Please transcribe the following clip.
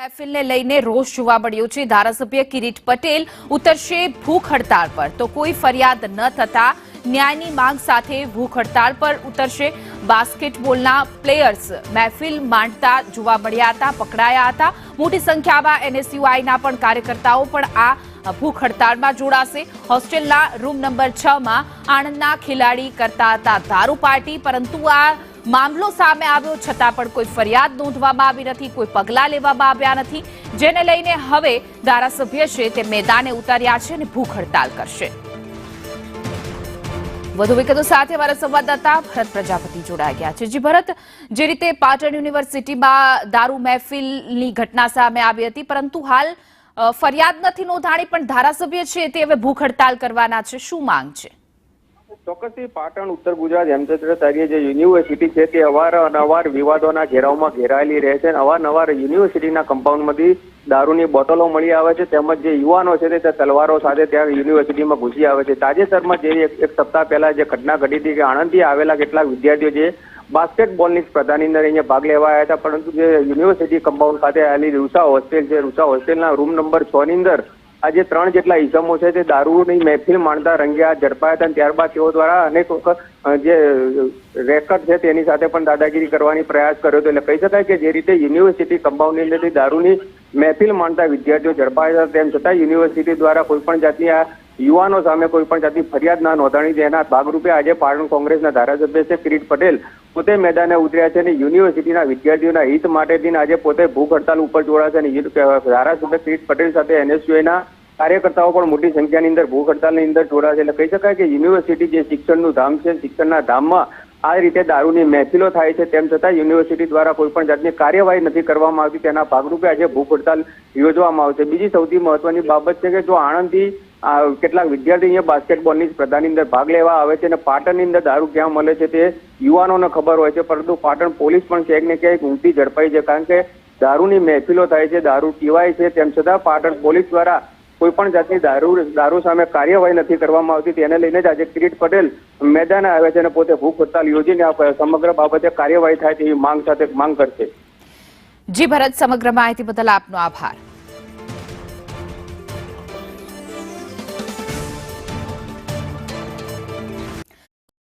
મહેફિલને લઈને રોષ જોવા મળ્યો છે. ધારાસભ્ય કિરીટ પટેલ ઉતરશે ભૂખ હડતાળ પર. તો કોઈ ફરિયાદ ન થતા ન્યાયની માંગ સાથે ભૂખ હડતાળ પર ઉતરશે. બાસ્કેટબોલના પ્લેયર્સ મહેફિલ માંડતા જોવા મળ્યા હતા, પકડાયા હતા. મોટી સંખ્યામાં એનએસયુઆઈના પણ કાર્યકર્તાઓ પણ આ ભૂખ હડતાળમાં જોડાશે. હોસ્ટેલના રૂમ નંબર છ માં આણંદના ખેલાડી કરતા હતા. દારૂ પાર્ટી, પરંતુ આ મામલો સામે આવ્યો છતાં પણ કોઈ ફરિયાદ નોંધવામાં આવી નથી, કોઈ પગલાં લેવામાં આવ્યા નથી. જેને લઈને હવે ધારાસભ્ય છે તે મેદાને ઉતાર્યા છે અને ભૂખ હડતાલ કરશે. વધુ વિગતો સાથે અમારા સંવાદદાતા ભરત પ્રજાપતિ જોડાઈ ગયા છે. જી ભરત, જે રીતે પાટણ યુનિવર્સિટીમાં દારૂ મહેફિલની ઘટના સામે આવી હતી, પરંતુ હાલ ફરિયાદ નથી નોંધાણી, પણ ધારાસભ્ય છે તે હવે ભૂખ હડતાલ કરવાના છે. શું માંગ છે? ચોક્કસથી પાટણ, ઉત્તર ગુજરાત હેમચંદ્રાચાર્ય જે યુનિવર્સિટી છે તે અવારનવાર વિવાદોના ઘેરાવમાં ઘેરાયેલી રહે છે અને અવારનવાર યુનિવર્સિટીના કમ્પાઉન્ડમાંથી દારૂની બોટલો મળી આવે છે તેમજ જે યુવાનો છે તે તલવારો સાથે ત્યાં યુનિવર્સિટીમાં ઘૂસી આવે છે. તાજેતરમાં જે એક એક સપ્તાહ પહેલા જે ઘટના ઘટી હતી કે આણંદથી આવેલા કેટલાક વિદ્યાર્થીઓ જે બાસ્કેટબોલની સ્પર્ધાની અંદર અહીંયા ભાગ લેવા આવ્યા હતા, પરંતુ જે યુનિવર્સિટી કમ્પાઉન્ડ ખાતે આવેલી રૂસા હોસ્ટેલ છે, રૂસા હોસ્ટેલના રૂમ નંબર છ ની અંદર આજે ત્રણ જેટલા ઇસમો છે તે દારૂની મહેફિલ માણતા રંગ્યા, ઝડપાયા હતા ત્યારબાદ તેઓ દ્વારા અનેક જે રેકર્ડ છે તેની સાથે પણ દાદાગીરી કરવાની પ્રયાસ કર્યો હતો. એટલે કહી શકાય કે જે રીતે યુનિવર્સિટી કમ્પાઉન્ડની અંદરથી દારૂની મહેફિલ માણતા વિદ્યાર્થીઓ ઝડપાયા હતા, તેમ છતાં યુનિવર્સિટી દ્વારા કોઈ પણ જાતની આ યુવાનો સામે કોઈ પણ જાતની ફરિયાદ ના નોંધાણી એના ભાગરૂપે આજે પાટણ કોંગ્રેસના ધારાસભ્ય છે કિરીટ પટેલ પોતે મેદાને ઉતર્યા છે અને યુનિવર્સિટીના વિદ્યાર્થીઓના હિત માટેથી આજે પોતે ભૂખ હડતાલ ઉપર જોડાશે અને ધારાસભ્ય કિરીટ પટેલ સાથે એનએસયુના કાર્યકર્તાઓ પણ મોટી સંખ્યાની અંદર ભૂખ હડતાલની અંદર જોડાશે. એટલે કહી શકાય કે યુનિવર્સિટી જે શિક્ષણનું ધામ છે, શિક્ષણના ધામમાં આ રીતે દારૂની મહેફિલો થાય છે, તેમ છતાં યુનિવર્સિટી દ્વારા કોઈ પણ જાતની કાર્યવાહી નથી કરવામાં આવતી. તેના ભાગરૂપે આજે ભૂખ હડતાલ યોજવામાં આવશે. બીજી સૌથી મહત્વની બાબત છે કે જો આણંદથી કેટલાક વિદ્યાર્થી અહીંયા બાસ્કેટબોલની સ્પર્ધાની અંદર ભાગ લેવા આવે છે અને પાટણની અંદર દારૂ ક્યાં મળે છે તે યુવાનોને ખબર હોય છે. પરંતુ પાટણ પોલીસ પણ ક્યાંક ને ક્યાંક ઊંઘથી ઝડપાઈ છે કારણ કે દારૂની મહેફિલો થાય છે, દારૂ પીવાય છે. તેમ છતાં પાટણ પોલીસ દ્વારા કોઈ પણ જાતની દારૂ દારૂ સામે કાર્યવાહી નથી કરવામાં આવતી. તેને લઈને જ આજે કિરીટ પટેલ મેદાને આવે છે અને પોતે ભૂખ હડતાલ યોજીને આ સમગ્ર બાબતે કાર્યવાહી થાય તેવી માંગ સાથે માંગ કરશે. જી, ભરત, સમગ્ર માહિતી બદલ આપનો આભાર.